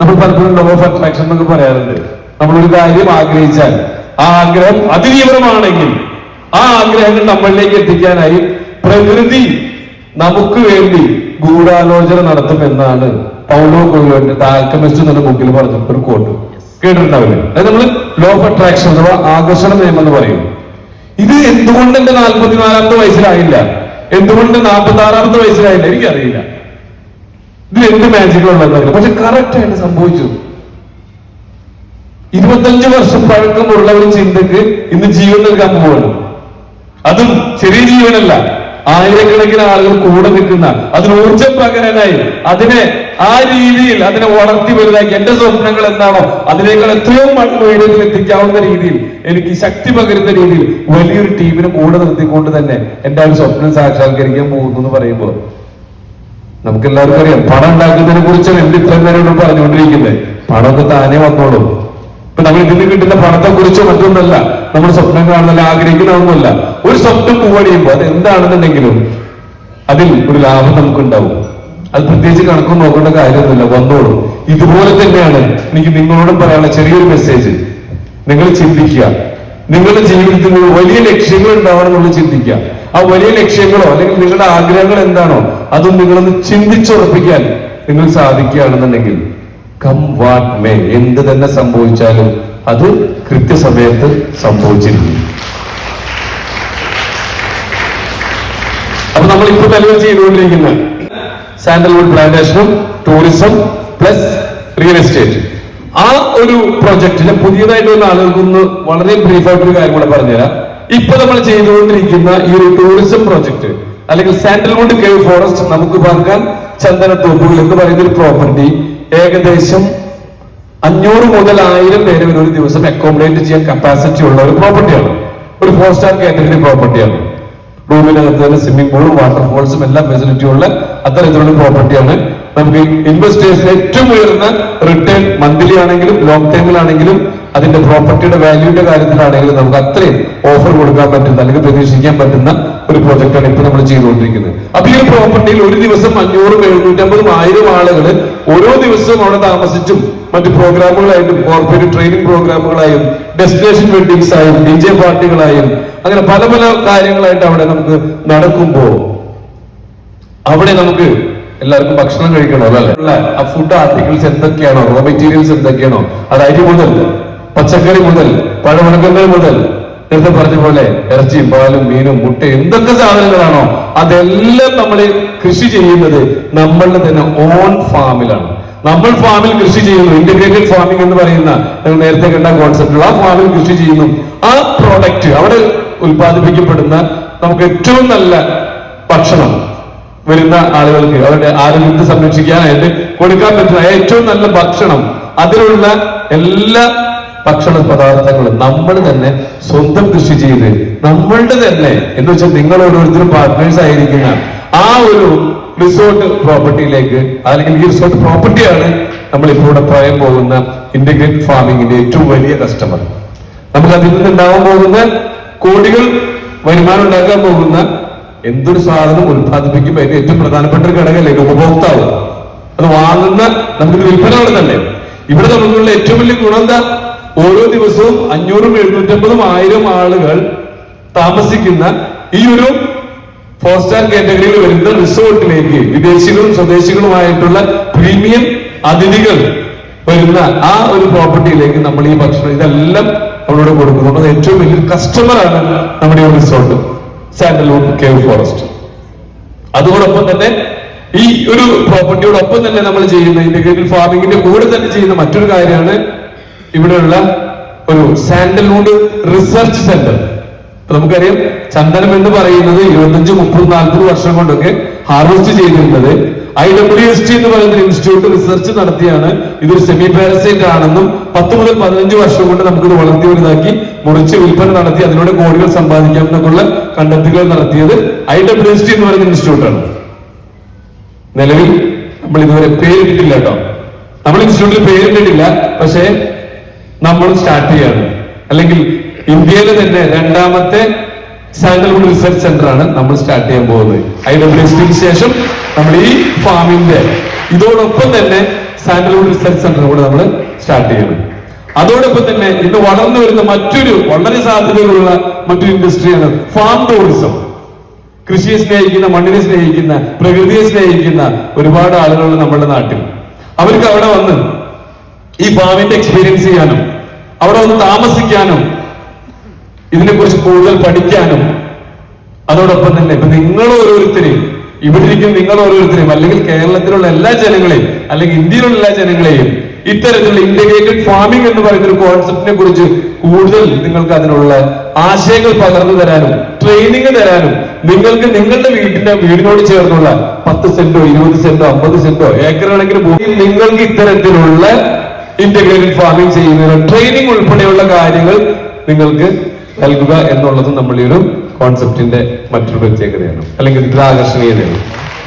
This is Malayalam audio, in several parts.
നമ്മൾ പലപ്പോഴും ലോ ഓഫ് അട്രാക്ഷൻ എന്നൊക്കെ പറയാറുണ്ട്. നമ്മൾ ഒരു കാര്യം ആഗ്രഹിച്ചാൽ ആ ആഗ്രഹം അതിതീവ്രമാണെങ്കിൽ ആ ആഗ്രഹങ്ങൾ നമ്മളിലേക്ക് എത്തിക്കാനായി പ്രകൃതി നമുക്ക് വേണ്ടി ഗൂഢാലോചന നടത്തും എന്നാണ് പൗലോ കൊല്ലോന്റെ ആൽക്കമിസ്റ്റ് എന്ന ബുക്കിൽ പറഞ്ഞ ഒരു കോട്ട് കേട്ടിട്ടുണ്ടാവില്ല? അത് നമ്മൾ ലോ ഓഫ് അട്രാക്ഷൻ അഥവാ ആകർഷണ നിയമം എന്ന് പറയും. ഇത് എന്തുകൊണ്ട് എന്റെ നാൽപ്പത്തിനാലാമത്തെ വയസ്സിലായില്ല? എന്തുകൊണ്ട് നാൽപ്പത്തി ആറാമത്തെ വയസ്സിലായില്ല? എനിക്കറിയില്ല. ഇത് എന്ത് മാജിക് ഉള്ളതല്ല പക്ഷെ കറക്റ്റ് ആയിട്ട് സംഭവിച്ചു. ഇരുപത്തഞ്ച് വർഷം പഴക്കമുള്ള ഒരു ചിന്തക്ക് ഇന്ന് ജീവൻ നൽകാൻ പോവാണ്. അതും ചെറിയ ജീവനല്ല. ആയിരക്കണക്കിന് ആളുകൾ കൂടെ നിൽക്കുന്ന അതിന് ഊർജം പകരാനായി അതിനെ ആ രീതിയിൽ അതിനെ വളർത്തി വലുതാക്കി എന്റെ സ്വപ്നങ്ങൾ എന്താണോ അതിനേക്കാൾ എത്രയോ ഉയരത്തിൽ എത്തിക്കാവുന്ന രീതിയിൽ എനിക്ക് ശക്തി പകരുന്ന രീതിയിൽ വലിയൊരു ടീമിനെ കൂടെ നിർത്തിക്കൊണ്ട് തന്നെ എന്റെ ആ ഒരു സ്വപ്നം സാക്ഷാത്കരിക്കാൻ പോകുന്നു എന്ന് പറയുമ്പോൾ നമുക്ക് എല്ലാവർക്കും അറിയാം. പണം ഉണ്ടാക്കുന്നതിനെ കുറിച്ചാണ് എന്ത് ഇത്രയും ഇവിടെ പറഞ്ഞുകൊണ്ടിരിക്കുന്നത് പണമൊക്കെ താനേ വന്നോളൂ. ഇപ്പൊ നമ്മൾ ഇതിന് കിട്ടുന്ന പണത്തെ കുറിച്ച് മറ്റൊന്നല്ല നമ്മൾ സ്വപ്നം കാണുന്നില്ല ആഗ്രഹിക്കുന്നതൊന്നുമല്ല. ഒരു സ്വപ്നം പൂവടിയുമ്പോൾ അത് എന്താണെന്നുണ്ടെങ്കിലും അതിൽ ഒരു ലാഭം നമുക്കുണ്ടാവും. അത് പ്രത്യേകിച്ച് കണക്കും നോക്കേണ്ട കാര്യമൊന്നുമില്ല. വന്നോളൂ. ഇതുപോലെ തന്നെയാണ് എനിക്ക് നിങ്ങളോടും പറയാനുള്ള ചെറിയൊരു മെസ്സേജ് നിങ്ങൾ ചിന്തിക്കുക. നിങ്ങളുടെ ജീവിതത്തിൽ വലിയ ലക്ഷ്യങ്ങൾ ഉണ്ടാവണം എന്നുള്ളത് ചിന്തിക്കുക. ആ വലിയ ലക്ഷ്യങ്ങളോ അല്ലെങ്കിൽ നിങ്ങളുടെ ആഗ്രഹങ്ങൾ എന്താണോ അതും നിങ്ങളൊന്ന് ചിന്തിച്ചുറപ്പിക്കാൻ നിങ്ങൾ സാധിക്കുകയാണെന്നുണ്ടെങ്കിൽ കം വാട്ട് മേ എന്ത് തന്നെ സംഭവിച്ചാലും അത് കൃത്യസമയത്ത് സംഭവിച്ചിരിക്കും. അപ്പൊ നമ്മൾ ഇപ്പൊ നിലവിൽ ചെയ്തുകൊണ്ടിരിക്കുന്ന സാൻഡൽവുഡ് പ്ലാന്റേഷനും ടൂറിസം പ്ലസ് റിയൽ എസ്റ്റേറ്റ്. ആ ഒരു പ്രൊജക്റ്റിന് പുതിയതായിട്ട് വന്ന ആളുകൾക്കൊന്ന് വളരെ ബ്രീഫായിട്ട് ഒരു കാര്യം കൂടെ പറഞ്ഞുതരാം. ഇപ്പൊ നമ്മൾ ചെയ്തുകൊണ്ടിരിക്കുന്ന ഈ ഒരു ടൂറിസം പ്രോജക്റ്റ് അല്ലെങ്കിൽ സാൻഡൽവുഡ് കേവ് ഫോറസ്റ്റ് നമുക്ക് പാർക്കാൻ ചന്ദനത്തോപ്പുകൾ എന്ന് പറയുന്ന ഒരു പ്രോപ്പർട്ടി ഏകദേശം അഞ്ഞൂറ് മുതൽ ആയിരം പേര് ഒരു ദിവസം അക്കോമഡേറ്റ് ചെയ്യാൻ കപ്പാസിറ്റി ഉള്ള ഒരു പ്രോപ്പർട്ടിയാണ് ഒരു ഫോർ സ്റ്റാർ കാറ്റഗറി പ്രോപ്പർട്ടിയാണ് റൂമിനകത്ത് തന്നെ സ്വിമ്മിംഗ് പൂളും വാട്ടർഫോൾസും എല്ലാം ഫെസിലിറ്റി ഉള്ള അത്തരത്തിലുള്ള പ്രോപ്പർട്ടിയാണ് നമുക്ക് ഇൻവെസ്റ്റേഴ്സിന് ഏറ്റവും ഉയർന്ന റിട്ടേൺ മന്ത്ലി ആണെങ്കിലും ലോങ് ടൈമിലാണെങ്കിലും അതിന്റെ പ്രോപ്പർട്ടിയുടെ വാല്യൂന്റെ കാര്യത്തിലാണെങ്കിലും നമുക്ക് അത്രയും ഓഫർ കൊടുക്കാൻ പറ്റുന്ന അല്ലെങ്കിൽ പ്രതീക്ഷിക്കാൻ പറ്റുന്ന ഒരു പ്രോജക്റ്റാണ് ഇപ്പൊ നമ്മൾ ചെയ്തുകൊണ്ടിരിക്കുന്നത്. അപ്പൊ ഈ ഒരു പ്രോപ്പർട്ടിയിൽ ഒരു ദിവസം അഞ്ഞൂറും എഴുന്നൂറ്റമ്പതും ആയിരം ആളുകൾ ഓരോ ദിവസവും അവിടെ താമസിച്ചും മറ്റ് പ്രോഗ്രാമുകളായിട്ടും കോർപ്പറേറ്റ് ട്രെയിനിങ് പ്രോഗ്രാമുകളായും ഡെസ്റ്റിനേഷൻ വെഡിങ്സ് ആയും ഡി ജെ പാർട്ടികളായും അങ്ങനെ പല പല കാര്യങ്ങളായിട്ട് അവിടെ നമുക്ക് നടക്കുമ്പോ അവിടെ നമുക്ക് എല്ലാവർക്കും ഭക്ഷണം കഴിക്കണോ അല്ലെ? ആ ഫുഡ് ആർട്ടിക്കിൾസ് എന്തൊക്കെയാണോ? റോ മെറ്റീരിയൽസ് എന്തൊക്കെയാണോ? അത് അരി മുതൽ പച്ചക്കറി മുതൽ പഴവർഗങ്ങൾ മുതൽ നേരത്തെ പറഞ്ഞ പോലെ ഇറച്ചിയും പാലും മീനും മുട്ടയും എന്തൊക്കെ സാധനങ്ങളാണോ അതെല്ലാം നമ്മൾ കൃഷി ചെയ്യുന്നത് നമ്മളുടെ തന്നെ ഓൺ ഫാമിലാണ് നമ്മൾ ഫാമിൽ കൃഷി ചെയ്യുന്നു. ഇന്റഗ്രേറ്റഡ് ഫാമിംഗ് എന്ന് പറയുന്ന നേരത്തെ കണ്ട കോൺസെപ്റ്റുള്ള ആ ഫാമിൽ കൃഷി ചെയ്യുന്നു. ആ പ്രോഡക്റ്റ് അവിടെ ഉൽപ്പാദിപ്പിക്കപ്പെടുന്ന നമുക്ക് ഏറ്റവും നല്ല ഭക്ഷണം വരുന്ന ആളുകൾക്ക് അവരുടെ ആരോഗ്യത്തെ സംരക്ഷിക്കാനായിട്ട് കൊടുക്കാൻ പറ്റുന്ന ഏറ്റവും നല്ല ഭക്ഷണം അതിലുള്ള എല്ലാ ഭക്ഷണ പദാർത്ഥങ്ങൾ നമ്മൾ തന്നെ സ്വന്തം കൃഷി ചെയ്ത് നമ്മളുടെ തന്നെ എന്ന് വെച്ചാൽ നിങ്ങൾ ഓരോരുത്തരും പാർട്ട്നേഴ്സ് ആയിരിക്കുന്ന ആ ഒരു റിസോർട്ട് പ്രോപ്പർട്ടിയിലേക്ക് അല്ലെങ്കിൽ ഈ റിസോർട്ട് പ്രോപ്പർട്ടിയാണ് നമ്മൾ ഇപ്പോൾ പറയാൻ പോകുന്ന ഇന്റഗ്രേറ്റ് ഫാമിംഗിന്റെ ഏറ്റവും വലിയ കസ്റ്റമർ നമുക്ക് അതിൽ നിന്ന് ഉണ്ടാവാൻ പോകുന്ന കോടികൾ വരുമാനം ഉണ്ടാക്കാൻ പോകുന്ന എന്തൊരു സാധനം ഉത്പാദിപ്പിക്കുമ്പോൾ അതിന്റെ ഏറ്റവും പ്രധാനപ്പെട്ട ഒരു ഘടകമല്ലേ? ഉപഭോക്താവ്. അത് വാങ്ങുന്ന നമുക്ക് വിൽപ്പന തന്നെ. ഇവിടെ നമുക്കുള്ള ഏറ്റവും വലിയ ഗുണം എന്താ? ഓരോ ദിവസവും അഞ്ഞൂറും എഴുന്നൂറ്റമ്പതും ആയിരം ആളുകൾ താമസിക്കുന്ന ഈ ഒരു ഫോർ സ്റ്റാർ കാറ്റഗറിയിൽ വരുന്ന റിസോർട്ടിലേക്ക് വിദേശികളും സ്വദേശികളുമായിട്ടുള്ള പ്രീമിയം അതിഥികൾ വരുന്ന ആ ഒരു പ്രോപ്പർട്ടിയിലേക്ക് നമ്മൾ ഈ ഭക്ഷണം ഇതെല്ലാം അവരോട് കൊടുക്കുന്നു. അത് ഏറ്റവും വലിയൊരു കസ്റ്റമറാണ് നമ്മുടെ ഈ റിസോർട്ട് സാൻഡൽവുഡ് കേവ് ഫോറസ്റ്റ് അതോടൊപ്പം തന്നെ ഈ ഒരു പ്രോപ്പർട്ടിയോടൊപ്പം തന്നെ നമ്മൾ ചെയ്യുന്ന ഇന്റഗ്രേറ്റഡ് ഫാമിങ്ങിന്റെ കൂടെ തന്നെ ചെയ്യുന്ന മറ്റൊരു കാര്യമാണ് ഇവിടെയുള്ള ഒരു സാൻഡൽവുഡ് റിസർച്ച് സെന്റർ നമുക്കറിയാം ചന്ദനം എന്ന് പറയുന്നത് ഇരുപത്തഞ്ച് മുപ്പത് നാൽപ്പത് വർഷം കൊണ്ടൊക്കെ ഹാർവെസ്റ്റ് ചെയ്തിരുന്നത്. ഐ ഡബ്ല്യു എസ് ടി എന്ന് പറയുന്ന ഇൻസ്റ്റിറ്റ്യൂട്ട് റിസർച്ച് നടത്തിയാണ്. ഇതൊരു സെമി പാരസൈറ്റ് ആണെന്നും പത്ത് മുതൽ പതിനഞ്ച് വർഷം കൊണ്ട് നമുക്കിത് വളർത്തി വലുതാക്കി മുറിച്ച് വിൽപ്പന നടത്തി അതിലൂടെ കോടികൾ സമ്പാദിക്കാം എന്നൊക്കെയുള്ള കണ്ടെത്തുകൾ നടത്തിയത് ഐ ഡബ്ല്യു എസ് ടി എന്ന് പറയുന്ന ഇൻസ്റ്റിറ്റ്യൂട്ടാണ് നിലവിൽ നമ്മൾ ഇതുവരെ പേരിട്ടിട്ടില്ല കേട്ടോ. നമ്മൾ ഇൻസ്റ്റിറ്റ്യൂട്ടിൽ പേരിട്ടിട്ടില്ല പക്ഷേ നമ്മൾ സ്റ്റാർട്ട് ചെയ്യാണ്. അല്ലെങ്കിൽ ഇന്ത്യയിലെ തന്നെ രണ്ടാമത്തെ സാൻഡൽവുഡ് റിസർച്ച് സെന്റർ ആണ് നമ്മൾ സ്റ്റാർട്ട് ചെയ്യാൻ പോകുന്നത്. ഐ ഡബ്ല്യു എസ് ടിക്ക് ശേഷം നമ്മൾ ഈ ഫാമിന്റെ ഇതോടൊപ്പം തന്നെ സാൻഡൽവുഡ് റിസർച്ച് സെന്റർ കൂടെ നമ്മൾ സ്റ്റാർട്ട് ചെയ്യണം. അതോടൊപ്പം തന്നെ ഇന്ന് വളർന്നു വരുന്ന മറ്റൊരു വളരെ സാധ്യതകളുള്ള മറ്റൊരു ഇൻഡസ്ട്രിയാണ് ഫാം ടൂറിസം കൃഷിയെ സ്നേഹിക്കുന്ന മണ്ണിനെ സ്നേഹിക്കുന്ന പ്രകൃതിയെ സ്നേഹിക്കുന്ന ഒരുപാട് ആളുകളുണ്ട് നമ്മുടെ നാട്ടിൽ. അവർക്ക് അവിടെ വന്ന് ഈ ഫാമിന്റെ എക്സ്പീരിയൻസ് ചെയ്യാനും അവിടെ ഒന്ന് താമസിക്കാനും ഇതിനെക്കുറിച്ച് കൂടുതൽ പഠിക്കാനും അതോടൊപ്പം തന്നെ ഇപ്പൊ നിങ്ങൾ ഓരോരുത്തരെയും ഇവിടെ ഇരിക്കുന്ന നിങ്ങൾ ഓരോരുത്തരെയും അല്ലെങ്കിൽ കേരളത്തിലുള്ള എല്ലാ ജനങ്ങളെയും അല്ലെങ്കിൽ ഇന്ത്യയിലുള്ള എല്ലാ ജനങ്ങളെയും ഇത്തരത്തിലുള്ള ഇന്റഗ്രേറ്റഡ് ഫാമിംഗ് എന്ന് പറയുന്ന ഒരു കോൺസെപ്റ്റിനെ കുറിച്ച് കൂടുതൽ നിങ്ങൾക്ക് അതിനുള്ള ആശയങ്ങൾ പകർന്നു തരാനും ട്രെയിനിങ് തരാനും നിങ്ങൾക്ക് നിങ്ങളുടെ വീടിന്റെ വീടിനോട് ചേർന്നുള്ള പത്ത് സെന്റോ ഇരുപത് സെന്റോ അമ്പത് സെന്റോ ഭൂമിയിൽ നിങ്ങൾക്ക് ഇത്തരത്തിലുള്ള ഇന്റഗ്രേറ്റഡ് ഫാമിംഗ് ചെയ്യുന്നതിന് ട്രെയിനിങ് ഉൾപ്പെടെയുള്ള കാര്യങ്ങൾ നിങ്ങൾക്ക് നൽകുക എന്നുള്ളത് നമ്മൾ ഈ ഒരു കോൺസെപ്റ്റിന്റെ മറ്റൊരു പ്രത്യേകതയാണ്. അല്ലെങ്കിൽ ആകർഷണീയതയാണ്.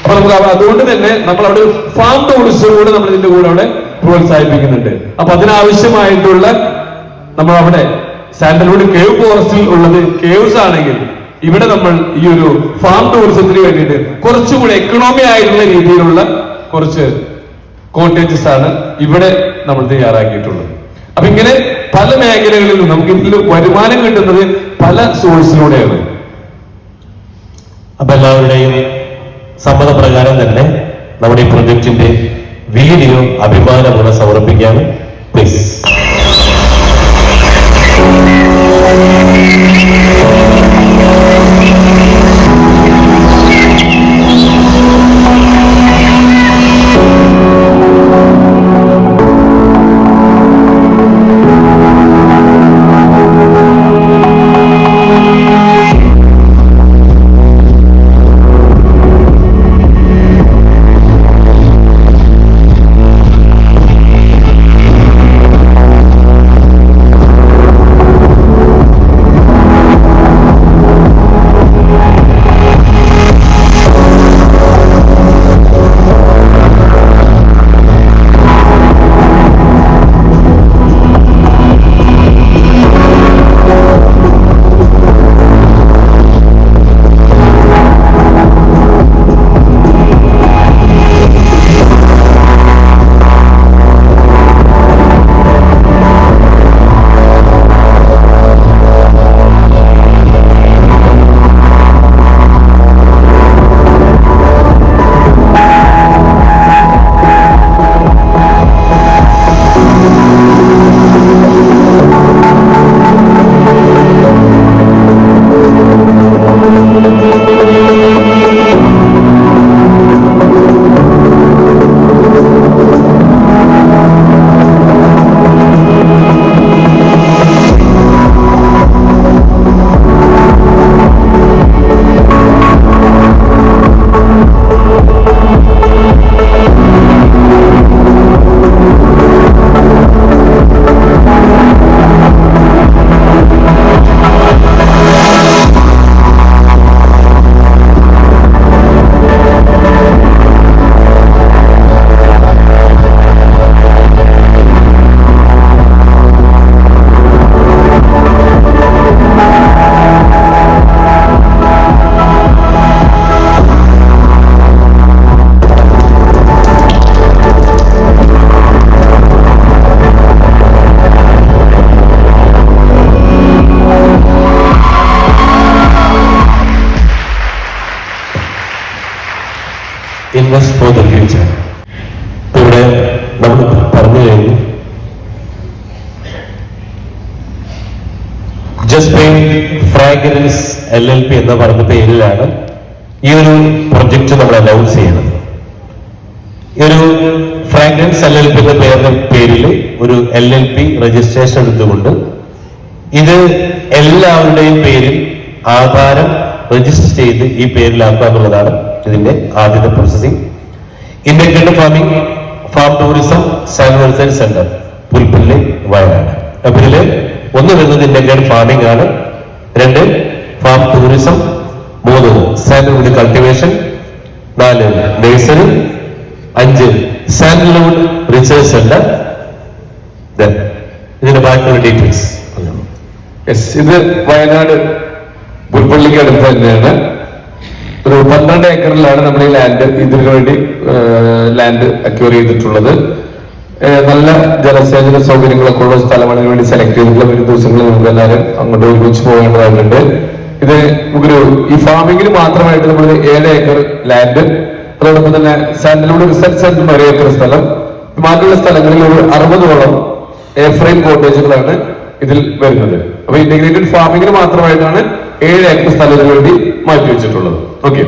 അപ്പൊ നമുക്ക് അതുകൊണ്ട് തന്നെ നമ്മൾ അവിടെ ഫാം ടൂറിസം കൂടെ നമ്മൾ ഇതിന്റെ കൂടെ അവിടെ പ്രോത്സാഹിപ്പിക്കുന്നുണ്ട്. അപ്പൊ അതിനാവശ്യമായിട്ടുള്ള നമ്മൾ അവിടെ സാൻഡൽവുഡ് കേവ് ഫോറസ്റ്റിൽ ഉള്ളത് കേവ്സ് ആണെങ്കിൽ ഇവിടെ നമ്മൾ ഈ ഒരു ഫാം ടൂറിസത്തിന് വേണ്ടിയിട്ട് കുറച്ചുകൂടി എക്കണോമി ആയിട്ടുള്ള രീതിയിലുള്ള കുറച്ച് കോട്ടേജസ് ആണ് ഇവിടെ നമ്മൾ തയ്യാറാക്കിയിട്ടുള്ളത്. അപ്പൊ ഇങ്ങനെ പല മേഖലകളിലും നമുക്ക് ഇതിൽ വരുമാനം കിട്ടുന്നത് പല സോഴ്സിലൂടെയാണ് അപ്പൊ എല്ലാവരുടെയും സമ്മതപ്രകാരം തന്നെ നമ്മുടെ ഈ പ്രൊജക്ടിന്റെ വീഡിയോ അഭിമാനപൂർവം സമർപ്പിക്കാനും പ്ലീസ് ജസ്പെയിൻ ഫ്രാഗ്രൻസ് എൽ എൽ പി എന്ന് പറഞ്ഞ പേരിലാണ് ഈ ഒരു പ്രൊജക്ട് നമ്മൾ അനൗൺസ് ചെയ്യുന്നത്. ഈ ഒരു ഫ്രാഗ്രൻസ് എൽ എൽ പി എന്ന പേരിന്റെ പേരിൽ ഒരു എൽ എൽ പി രജിസ്ട്രേഷൻ എടുത്തുകൊണ്ട് ഇത് എല്ലാവരുടെയും പേരിൽ ആധാരം രജിസ്റ്റർ ചെയ്ത് ഈ പേരിലാക്കുക എന്നുള്ളതാണ് ഇതിന്റെ ആദ്യത്തെ processing integrated farming farm tourism sanitise centre Pulpally Wayanad. അപ്പൊ ഒന്ന് വരുന്നത് ഇന്റഗ്രേറ്റഡ് ഫാമിംഗ് ആണ്. രണ്ട് ഫാം ടൂറിസം മൂന്ന് സാൻഡൽവുഡ് കൾട്ടിവേഷൻ നാല് നേഴ്സറി അഞ്ച് സാൻഡൽവുഡ് റിസർച്ച് സെന്റർ ഇതിന്റെ ബാക്കിയുള്ള ഡീറ്റെയിൽസ് ഇത് വയനാട് പുൽപ്പള്ളിക്ക് അടുത്ത് തന്നെയാണ്. ഒരു പന്ത്രണ്ട് ഏക്കറിലാണ് നമ്മൾ ഈ ലാൻഡ് ഇതിനു വേണ്ടി ലാൻഡ് അക്യൂർ ചെയ്തിട്ടുള്ളത്. നല്ല ജലസേചന സൗകര്യങ്ങളൊക്കെ ഉള്ള സ്ഥലമാണ് വേണ്ടി സെലക്ട് ചെയ്തിട്ടുള്ള വരും ദിവസങ്ങളിൽ നമുക്ക് എല്ലാവരും അങ്ങോട്ട് ഒരുമിച്ച് പോകേണ്ടതായിട്ടുണ്ട്. ഇത് നമുക്കൊരു ഈ ഫാമിങ്ങിന് മാത്രമായിട്ട് നമ്മൾ ഏഴ് ഏക്കർ ലാൻഡ് അതോടൊപ്പം തന്നെ സാൻഡലൂഡ് റിസർച്ച് സെന്റർ ഒരു ഏക്കർ സ്ഥലം. ബാക്കിയുള്ള സ്ഥലങ്ങളിൽ ഒരു അറുപതോളം എയർ കോട്ടേജുകളാണ് ഇതിൽ വരുന്നത്. അപ്പൊ ഇന്റഗ്രേറ്റഡ് ഫാമിങ്ങിന് മാത്രമായിട്ടാണ് ഏഴ് ഏക്കർ സ്ഥലത്തിന് വേണ്ടി മാറ്റിവെച്ചിട്ടുള്ളത് ഓക്കെ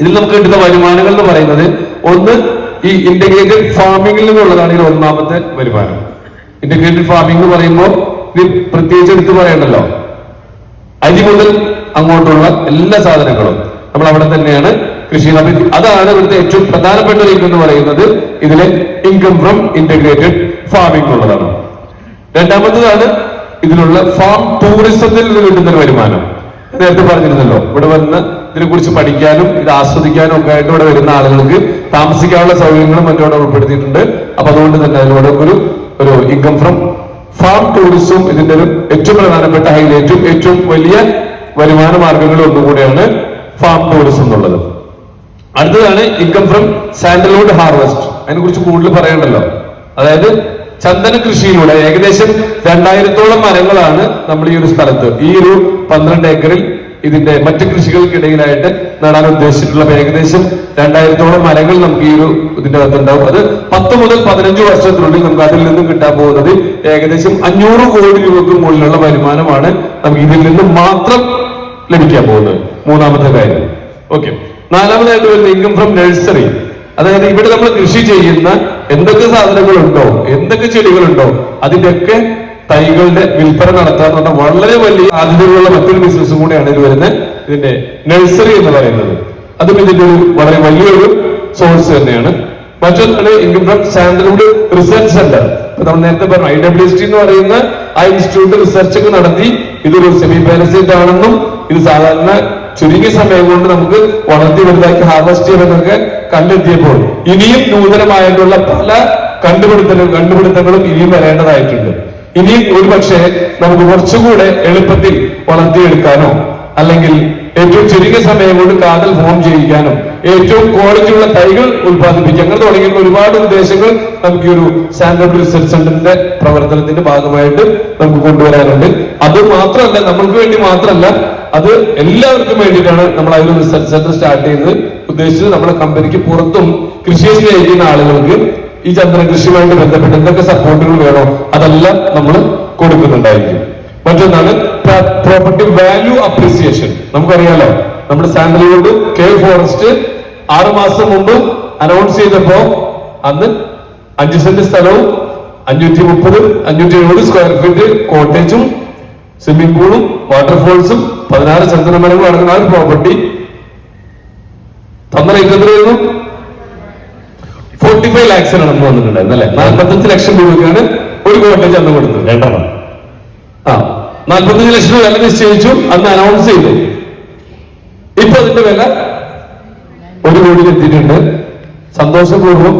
ഇതിൽ നമുക്ക് കിട്ടുന്ന വരുമാനങ്ങൾ എന്ന് പറയുന്നത് ഒന്ന് ഈ ഇന്റഗ്രേറ്റഡ് ഫാമിംഗിൽ നിന്നുള്ളതാണ് ഇതിൽ ഒന്നാമത്തെ വരുമാനം. ഇന്റഗ്രേറ്റഡ് ഫാമിംഗ് എന്ന് പറയുമ്പോൾ ഇത് പ്രത്യേകിച്ച് എടുത്ത് പറയണ്ടല്ലോ. അരി മുതൽ അങ്ങോട്ടുള്ള എല്ലാ സാധനങ്ങളും നമ്മൾ അവിടെ തന്നെയാണ് കൃഷി അതാണ് ഇവിടുത്തെ ഏറ്റവും പ്രധാനപ്പെട്ട ഒരു ഇൻകം എന്ന് പറയുന്നത് ഇതിലെ ഇൻകം ഫ്രം ഇന്റഗ്രേറ്റഡ് ഫാമിംഗ് ഉള്ളതാണ് രണ്ടാമത്തതാണ് ഇതിലുള്ള ഫാം ടൂറിസത്തിൽ നിന്ന് കിട്ടുന്ന വരുമാനം. നേരത്തെ പറഞ്ഞിരുന്നല്ലോ ഇവിടെ വന്ന് ഇതിനെ കുറിച്ച് പഠിക്കാനും ഇത് ആസ്വദിക്കാനും ഒക്കെ ആയിട്ട് ഇവിടെ വരുന്ന ആളുകൾക്ക് താമസിക്കാനുള്ള സൗകര്യങ്ങളും മറ്റും അവിടെ ഉൾപ്പെടുത്തിയിട്ടുണ്ട്. അപ്പൊ അതുകൊണ്ട് തന്നെ അതിലൂടെ ഒരു ഒരു ഇൻകം ഫ്രം ഫാം ടൂറിസം ഇതിന്റെ ഒരു ഏറ്റവും പ്രധാനപ്പെട്ട ഹൈലൈറ്റും ഏറ്റവും വലിയ വരുമാന മാർഗങ്ങളും ഒന്നുകൂടിയാണ് ഫാം ടൂറിസം എന്നുള്ളത്. അടുത്തതാണ് ഇൻകം ഫ്രം സാൻഡലോഡ് ഹാർവെസ്റ്റ് അതിനെ കുറിച്ച് കൂടുതൽ പറയണ്ടല്ലോ. അതായത് ചന്ദന കൃഷിയിലൂടെ ഏകദേശം രണ്ടായിരത്തോളം മരങ്ങളാണ് നമ്മൾ ഈ ഒരു സ്ഥലത്ത് ഈ ഒരു പന്ത്രണ്ട് ഏക്കറിൽ ഇതിന്റെ മറ്റു കൃഷികൾക്കിടയിലായിട്ട് നടാൻ ഉദ്ദേശിച്ചിട്ടുള്ള ഏകദേശം രണ്ടായിരത്തോളം മരങ്ങൾ നമുക്ക് ഈ ഒരു ഇതിന്റെ അകത്തുണ്ടാവും. അത് പത്ത് മുതൽ പതിനഞ്ച് വർഷത്തിനുള്ളിൽ നമുക്ക് അതിൽ നിന്നും കിട്ടാൻ പോകുന്നത് ഏകദേശം അഞ്ഞൂറ് കോടി രൂപക്ക് മുകളിലുള്ള വരുമാനമാണ് നമുക്ക് ഇതിൽ നിന്ന് മാത്രം ലഭിക്കാൻ പോകുന്നത്. മൂന്നാമത്തെ കാര്യം. ഓക്കെ നാലാമതായിട്ട് വരുന്ന ഇൻകം ഫ്രം നഴ്സറി അതായത് ഇവിടെ നമ്മൾ കൃഷി ചെയ്യുന്ന എന്തൊക്കെ സാധനങ്ങളുണ്ടോ എന്തൊക്കെ ചെടികളുണ്ടോ അതിന്റെയൊക്കെ തൈകളുടെ വിൽപ്പന നടത്താറുള്ള വളരെ വലിയ സാധ്യതകളുള്ള മറ്റൊരു ബിസിനസ്സും കൂടെയാണ് ഇത് വരുന്നത്. ഇതിന്റെ നഴ്സറി എന്ന് പറയുന്നത്. അതും ഇതിന്റെ ഒരു വളരെ വലിയൊരു സോഴ്സ് തന്നെയാണ്. മറ്റൊന്നാണ് income from sandalwood research centre നമ്മൾ നേരത്തെ പറഞ്ഞു ഐ ഡബ്ല്യു എസ് ടി എന്ന് പറയുന്ന ആ ഇൻസ്റ്റിറ്റ്യൂട്ട് റിസർച്ച് ഒക്കെ നടത്തി ഇതൊരു സെമി പാരസൈറ്റ് ആണെന്നും ഇത് സാധാരണ ചുരുങ്ങിയ സമയം കൊണ്ട് നമുക്ക് വളർത്തി വലുതാക്കി ഹാർവെസ്റ്റ് ചെയ്യാമെന്നൊക്കെ കണ്ടെത്തിയപ്പോൾ ഇനിയും നൂതനമായിട്ടുള്ള പല കണ്ടുപിടുത്തലും കണ്ടുപിടുത്തങ്ങളും ഇനിയും വരേണ്ടതായിട്ടുണ്ട്. ഇനിയും ഒരു പക്ഷേ നമുക്ക് കുറച്ചുകൂടെ എളുപ്പത്തിൽ വളർത്തിയെടുക്കാനോ അല്ലെങ്കിൽ ഏറ്റവും ചുരുങ്ങിയ സമയം കൊണ്ട് കാതൽ ഫോം ചെയ്യിക്കാനും ഏറ്റവും ക്വാളിറ്റിയുള്ള തൈകൾ ഉത്പാദിപ്പിക്കുക അങ്ങനെ തുടങ്ങിയുള്ള ഒരുപാട് ഉദ്ദേശങ്ങൾ നമുക്ക് ഒരു സ്റ്റാൻഡേർഡ് റിസർച്ച് സെന്ററിന്റെ പ്രവർത്തനത്തിന്റെ ഭാഗമായിട്ട് നമുക്ക് കൊണ്ടുവരാനുണ്ട്. അത് മാത്രമല്ല നമ്മൾക്ക് വേണ്ടി മാത്രമല്ല അത് എല്ലാവർക്കും വേണ്ടിയിട്ടാണ് നമ്മൾ ആ റിസർച്ച് സെന്റർ സ്റ്റാർട്ട് ചെയ്യുന്നത്. ഉദ്ദേശിച്ചത് നമ്മുടെ കമ്പനിക്ക് പുറത്തും കൃഷിയെ സ്നേഹിക്കുന്ന ആളുകൾക്ക് ഈ ചന്ദ്ര കൃഷിയുമായിട്ട് ബന്ധപ്പെട്ട് എന്തൊക്കെ സപ്പോർട്ടുകൾ വേണോ അതെല്ലാം നമ്മൾ കൊടുക്കുന്നുണ്ടായിരിക്കും. മറ്റൊന്നാണ് പ്രോപ്പർട്ടി വാല്യൂ അപ്രീസിയേഷൻ നമുക്കറിയാലോ നമ്മുടെ സാൻഡൽവുഡ് കെ ഫോറസ്റ്റ് ആറ് മാസം മുമ്പ് അനൗൺസ് ചെയ്തപ്പോ അന്ന് അഞ്ച് സെന്റ് സ്ഥലവും അഞ്ഞൂറ്റി മുപ്പത് അഞ്ഞൂറ്റി എഴുപത് സ്ക്വയർ ഫീറ്റ് കോട്ടേജും സ്വിമ്മിംഗ് പൂളും വാട്ടർഫോൾസും പതിനാറ് ചന്ദനമരങ്ങളും അടങ്ങുന്ന ഒരു പ്രോപ്പർട്ടി തന്ന എത്രയായിരുന്നു ഫോർട്ടി ഫൈവ് ലാക്സിനാണ് അന്ന് വന്നിട്ടുണ്ടായിരുന്നത് അല്ലെ? നാൽപ്പത്തഞ്ച് ലക്ഷം രൂപയ്ക്കാണ് ഒരു കോട്ടേജ് അന്ന് കൊടുത്തത്. രണ്ടെണ്ണം. ആ നാൽപ്പത്തഞ്ച് ലക്ഷം രൂപ വില നിശ്ചയിച്ചു അന്ന് അനൗൺസ് ചെയ്തു. ഇപ്പൊ അതിന്റെ വില ഒരു കോടിയിൽ എത്തിയിട്ടുണ്ട്. സന്തോഷപൂർവം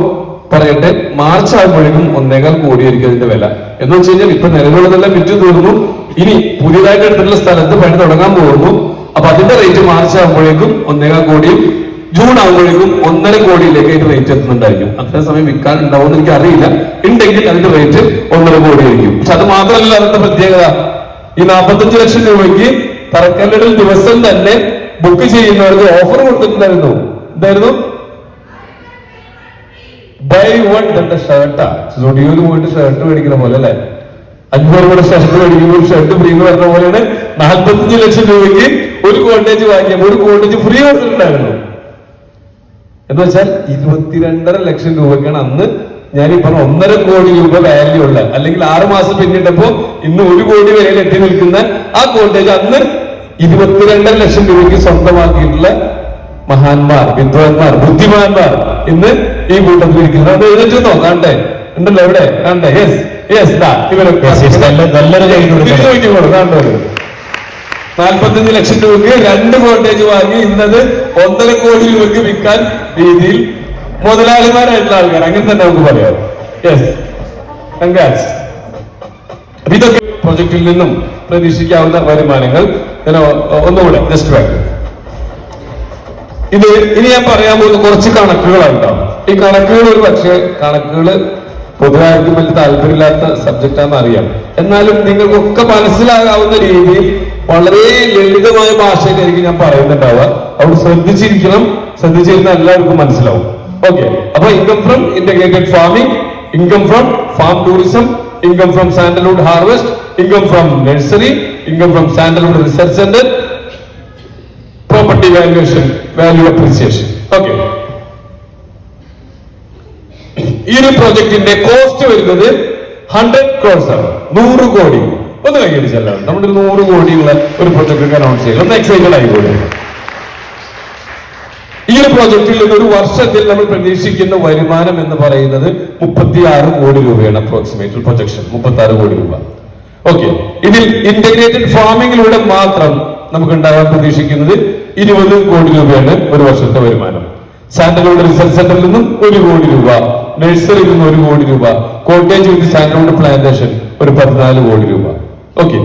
പറയട്ടെ മാർച്ച് ആകുമ്പോഴേക്കും ഒന്നേകാൽ കോടിയായിരിക്കും അതിന്റെ വില. എന്ന് വെച്ച് കഴിഞ്ഞാൽ ഇപ്പൊ നിലവിലുള്ളതെല്ലാം വിറ്റ് തീർന്നു. ഇനി പുതിയതായിട്ട് എടുത്തിട്ടുള്ള സ്ഥലത്ത് പണി തുടങ്ങാൻ പോകുന്നു. അപ്പൊ അതിന്റെ റേറ്റ് മാർച്ച് ആകുമ്പോഴേക്കും ഒന്നേകാൽ കോടിയും ജൂൺ ആകുമ്പോഴേക്കും ഒന്നര കോടിയിലേക്ക് അതിന്റെ റേറ്റ് എത്തുന്നുണ്ടായിരിക്കും. അത്ര സമയം വിൽക്കാൻ ഉണ്ടാവുമെന്ന് എനിക്ക് അറിയില്ല ഉണ്ടെങ്കിൽ അതിന്റെ റേറ്റ് ഒന്നര കോടിയായിരിക്കും. പക്ഷെ അത് മാത്രമല്ല അതിന്റെ പ്രത്യേകത. ഈ നാൽപ്പത്തഞ്ച് ലക്ഷം രൂപയ്ക്ക് തറക്കല്ലിടൽ ദിവസം തന്നെ ബുക്ക് ചെയ്യുന്നവർക്ക് ഓഫർ കൊടുത്തിട്ടുണ്ടായിരുന്നു. എന്തായിരുന്നു? ബൈ വൺ രണ്ട് ഷർട്ടാ സ്റ്റുഡിയോയിൽ പോയിട്ട് ഷർട്ട് മേടിക്കുന്ന പോലെ അല്ലെ? അഞ്ഞൂറ് കൂടെ ഷർട്ട് മേടിക്കുമ്പോൾ ഷർട്ട് ഫ്രീ എന്ന് പറഞ്ഞ പോലെയാണ് നാൽപ്പത്തഞ്ച് ലക്ഷം രൂപയ്ക്ക് ഒരു കോട്ടേജ് വാങ്ങിയപ്പോൾ ഒരു കോട്ടേജ് ഫ്രീ കൊടുത്തിട്ടുണ്ടായിരുന്നു. എന്ന് വെച്ചാൽ ഇരുപത്തിരണ്ടര ലക്ഷം രൂപയ്ക്കാണ് അന്ന് ഞാൻ ഈ പറഞ്ഞ ഒന്നര കോടി രൂപ വാല്യൂ ഉള്ള അല്ലെങ്കിൽ ആറു മാസം പിന്നിട്ടപ്പോ ഇന്ന് ഒരു കോടി വരെയിൽ എത്തി നിൽക്കുന്ന ആ കോട്ടേജ് അന്ന് ഇരുപത്തിരണ്ടര ലക്ഷം രൂപയ്ക്ക് സ്വന്തമാക്കിയിട്ടുള്ള മഹാന്മാർ വിദ്വാൻമാർ ബുദ്ധിമാന്മാർ ഇന്ന് ഈ കൂട്ടത്തിൽ ഇരിക്കുന്നത്. അത് എഴുതിച്ചു നോക്കാണ്ടേ ഉണ്ടല്ലോ എവിടെ കണ്ടേ യെസ് യെസ് ഇവരൊക്കെ. നല്ലൊരു കൈ കൊടുക്കണം. നാൽപ്പത്തഞ്ച് ലക്ഷം രൂപയ്ക്ക് രണ്ട് കോട്ടേജ് വാങ്ങി ഇന്നത് ഒന്നര കോടി രൂപയ്ക്ക് വിൽക്കാൻ രീതിയിൽ മുതലാളിമാരായിട്ടുള്ള ആൾക്കാർ അങ്ങനെ തന്നെ നമുക്ക് പറയാം. യെസ് ഇതൊക്കെ പ്രൊജക്റ്റിൽ നിന്നും പ്രതീക്ഷിക്കാവുന്ന വരുമാനങ്ങൾ ഒന്നുകൂടെ ജസ്റ്റ് ബാക്ക് ഇത് ഇനി ഞാൻ പറയാൻ പോകുന്ന കുറച്ച് കണക്കുകളുണ്ടാവും ഈ കണക്കുകൾ ഒരു പക്ഷേ കണക്കുകൾ പൊതുവെ ആർക്കും വലിയ താല്പര്യമില്ലാത്ത സബ്ജക്റ്റ് ആണെന്ന് അറിയാം. എന്നാലും നിങ്ങൾക്കൊക്കെ മനസ്സിലാകാവുന്ന രീതിയിൽ വളരെ ലളിതമായ ഭാഷയിലായിരിക്കും ഞാൻ പറയുന്നുണ്ടാവുക. അവിടെ ശ്രദ്ധിച്ചിരിക്കണം. ശ്രദ്ധിച്ചിരുന്ന എല്ലാവർക്കും മനസ്സിലാവും. ഓക്കെ അപ്പൊ income from integrated farming income from farm tourism income from sandalwood harvest income from nursery income from sandalwood research centre property valuation value appreciation okay ഈ ഒരു പ്രോജക്റ്റിന്റെ കോസ്റ്റ് വരുന്നത് ഹൺഡ്രഡ് ക്രോർസ് ആണ്. നൂറ് കോടി. ഒന്ന് കൈയടിച്ചല്ല നമ്മുടെ നൂറ് കോടിയുള്ള ഒരു പ്രൊജക്ട് അനൗൺസ് ചെയ്യണം. ഒന്ന് എക്സൈറ്റഡ് ആയിക്കോട്ടെ. ഈ ഒരു പ്രോജക്റ്റിൽ നിന്ന് ഒരു വർഷത്തിൽ നമ്മൾ പ്രതീക്ഷിക്കുന്ന വരുമാനം എന്ന് പറയുന്നത് മുപ്പത്തി ആറ് കോടി രൂപയാണ് അപ്രോക്സിമേറ്റ് പ്രൊജക്ഷൻ മുപ്പത്തി ആറ് കോടി രൂപ. ഓക്കെ ഇതിൽ ഇന്റഗ്രേറ്റഡ് ഫാമിംഗിലൂടെ മാത്രം നമുക്ക് ഉണ്ടാകാൻ പ്രതീക്ഷിക്കുന്നത് ഇരുപത് കോടി രൂപയാണ് ഒരു വർഷത്തെ വരുമാനം. സാന്റലോഡ് റിസർച്ച് സെന്ററിൽ നിന്നും ഒരു കോടി രൂപ. നഴ്സറിയിൽ നിന്നും ഒരു കോടി രൂപ. കോട്ടേജ് വിത്ത് സാന്റലോഡ് പ്ലാന്റേഷൻ ഒരു പതിനാല് കോടി രൂപ. ഓക്കെ